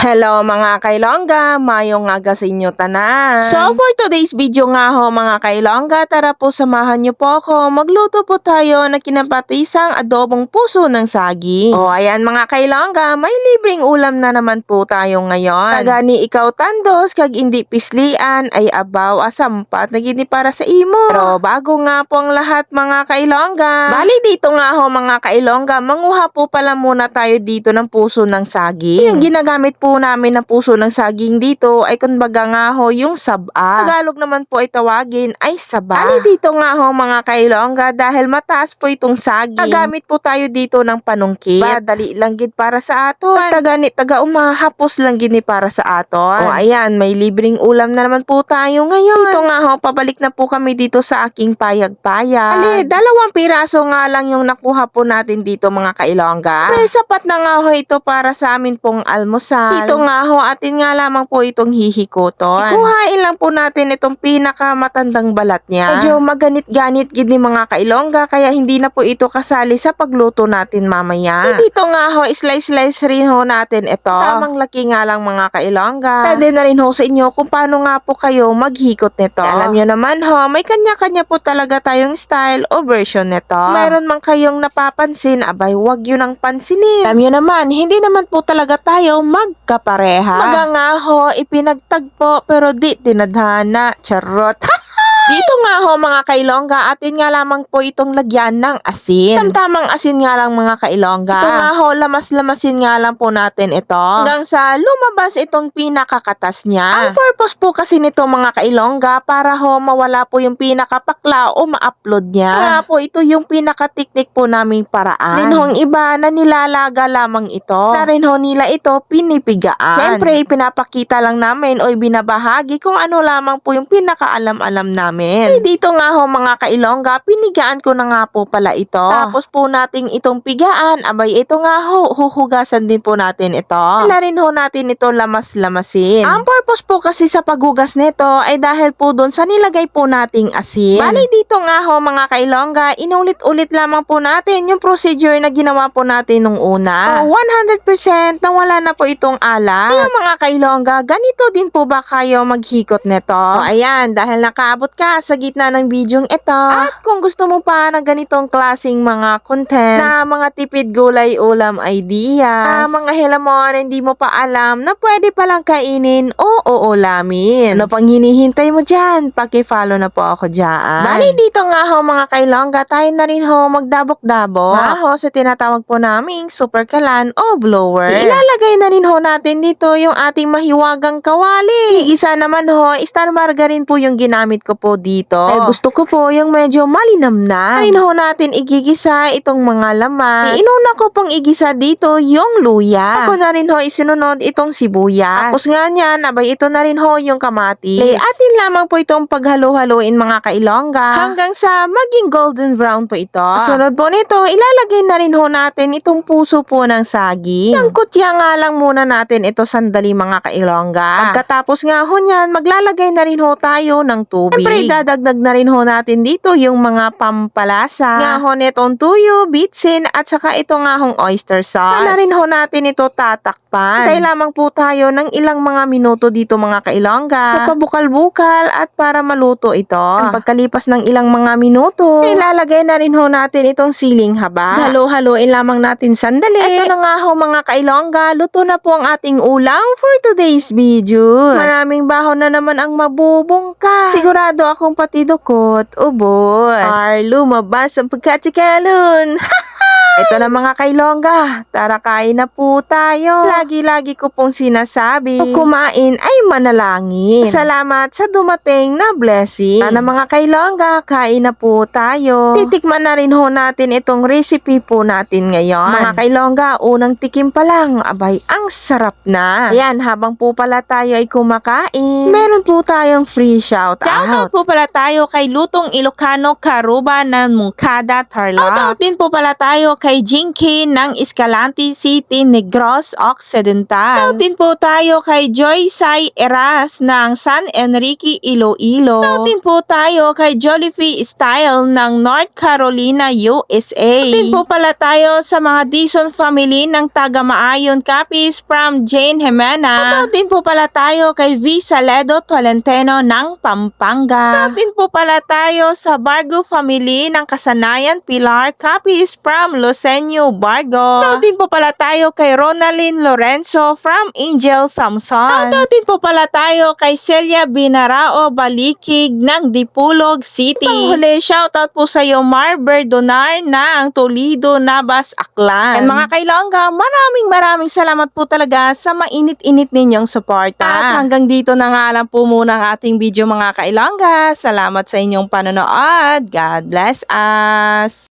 Hello mga kailongga, mayong aga sa inyo tanan. So for today's video nga ho mga kailongga, tara po samahan niyo po ako. Magluto po tayo ng kinapatisang adobong puso ng saging. O ayan mga kailongga, may libreng ulam na naman po tayo ngayon. Tagani ikaw tandos, kag hindi pislian, ay abaw asampat, nagini para sa imo. Pero bago nga po ang lahat mga kailongga, bali dito nga ho mga kailongga, manguha po pala muna tayo dito ng puso ng saging. Yung ginagamit po namin na puso ng saging dito ay kumbaga nga ho yung saba. Tagalog naman po ay tawagin ay saba. Ani dito nga ho mga kailongga dahil mataas po itong saging. Tagamit po tayo dito ng panungkit. Badali lang gid para sa aton. Basta ganit taga umahapos lang gini para sa aton. O ayan, may libreng ulam na naman po tayo ngayon. Dito nga ho, pabalik na po kami dito sa aking payag-payag. Ali, dalawang piraso nga lang yung nakuha po natin dito mga kailongga. Pre, sapat na nga ho ito para sa amin pong almusal. Dito nga ho, atin nga lamang po itong hihikoton. Ikuhain lang po natin itong pinakamatandang balat niya. Medyo maganit-ganit gid ni mga kailongga kaya hindi na po ito kasali sa pagluto natin mamaya. Eh, dito nga ho, slice-slice rin ho natin ito. Tamang laki nga lang mga kailongga. Pwede na rin ho sa inyo kung paano nga po kayo maghikot nito. Alam nyo naman ho, may kanya-kanya po talaga tayong style o version nito. Meron man kayong napapansin, abay wag yun ang pansinin. Alam nyo naman, hindi naman po talaga tayo magkapareha. Maga nga ho, ipinagtagpo pero di tinadhana. Charot. Dito nga ho mga kailongga, atin nga lamang po itong lagyan ng asin. Tamtamang asin nga lang mga kailongga. Ito nga ho, lamas-lamasin nga lang po natin ito. Hanggang sa lumabas itong pinakakatas niya. Ang purpose po kasi nito mga kailongga, para ho mawala po yung pinakapakla o ma-upload niya. Para po ito yung pinakatiknik po naming paraan. Din hong iba na nilalaga lamang ito. Na rin ho nila ito pinipigaan. Siyempre, pinapakita lang namin o binabahagi kung ano lamang po yung pinakaalam-alam namin. Eh, dito nga ho mga kailongga, pinigaan ko na nga po pala ito. Tapos po nating itong pigaan, abay ito nga ho, huhugasan din po natin ito. Na rin ho natin ito lamas-lamasin. Ang purpose po kasi sa paghugas nito ay dahil po doon sa nilagay po nating asin. Bali dito nga ho mga kailongga, inulit-ulit lamang po natin yung procedure na ginawa po natin nung una. So, 100% na wala na po itong alat. Kaya mga kailongga, ganito din po ba kayo maghikot nito? O ayan, dahil nakaabot ka sa gitna ng bidyong ito. At kung gusto mo pa ng ganitong klasing mga content na mga tipid gulay ulam ideas, na mga helamon na hindi mo pa alam na pwede palang kainin o uulamin. Ano pang hinihintay mo dyan? Paki-follow na po ako dyan. Bali dito nga ho mga kailongga, tayo na rin ho magdabok-dabok. Nga ho sa tinatawag po naming super kalan o blower. Ilalagay na rin ho natin dito yung ating mahiwagang kawali. Isa naman ho, star margarine po yung ginamit ko po dito. Eh, gusto ko po yung medyo malinam na. Rin ho natin igigisa itong mga lamas. Inuna ko pong igisa dito yung luya. Ako na rin ho isinunod itong sibuyas. Tapos nga niyan, abay ito na rin ho yung kamatis. Eh, atin lamang po itong paghalo-haloin mga kailongga. Hanggang sa maging golden brown po ito. Sunod po nito, ilalagay na rin ho natin itong puso po ng saging. Yung kutya nga lang muna natin ito sandali mga kailongga. Pagkatapos nga ho niyan, maglalagay na rin ho tayo ng tubig. Siyempre, idadagdag na rin ho natin dito yung mga pampalasa. Nga ho netong tuyo, bitsin, at saka ito nga hong oyster sauce. Na rin ho natin ito tatakpan. Hintay lamang po tayo ng ilang mga minuto dito mga kailongga. Kapabukal-bukal at para maluto ito. Ang pagkalipas ng ilang mga minuto, ilalagay na rin ho natin itong siling haba. Halo-haloin lamang natin sandali. Ito na nga ho mga kailongga, luto na po ang ating ulam for today's video. Maraming baho na naman ang mabubungka. Sigurado akong pati dukot, ubos. Ar, lumabas ang pagkatikalon. Ito na mga kailongga, tara kain na po tayo. Lagi-lagi ko pong sinasabi, pag kumain ay manalangin. Salamat sa dumating na blessing. Sana mga kailongga, kain na po tayo. Titikman na rin ho natin itong recipe po natin ngayon. Mga kailongga, unang tikim pa lang, abay, ang sarap na. Ayan, habang po pala tayo ay kumakain, meron po tayong free shout out. Shoutout po pala tayo kay Lutong Ilocano Karuba ng Mungkada Tarlac. Shoutout din po pala tayo tayo kay Jinky ng Escalante City, Negros Occidental. Shoutin po tayo kay Joy Sai Eras ng San Enrique, Iloilo. Shoutin po tayo kay Jollify Style ng North Carolina, USA. Shoutin po pala tayo sa mga Dison family ng taga Maayon Capiz from Jane Jimena. Shoutin po pala tayo kay V. Saledo Tolenteno ng Pampanga. Shoutin po pala tayo sa Bargo family ng Kasanayan Pilar Capiz from Lucenio Bargo. Shoutin po pala tayo kay Ronaldin Lorenzo from Angel Samson. Shoutin po pala tayo kay Celia Binarao Balikig ng Dipulog City. Panghuli, shoutout po sa iyo Mar Berdonar ng Toledo, Nabas, Aklan. And mga kailongga, maraming maraming salamat po talaga sa mainit-init ninyong suporta. At hanggang dito na nga lang po muna ang ating video mga kailongga. Salamat sa inyong panonood. God bless us!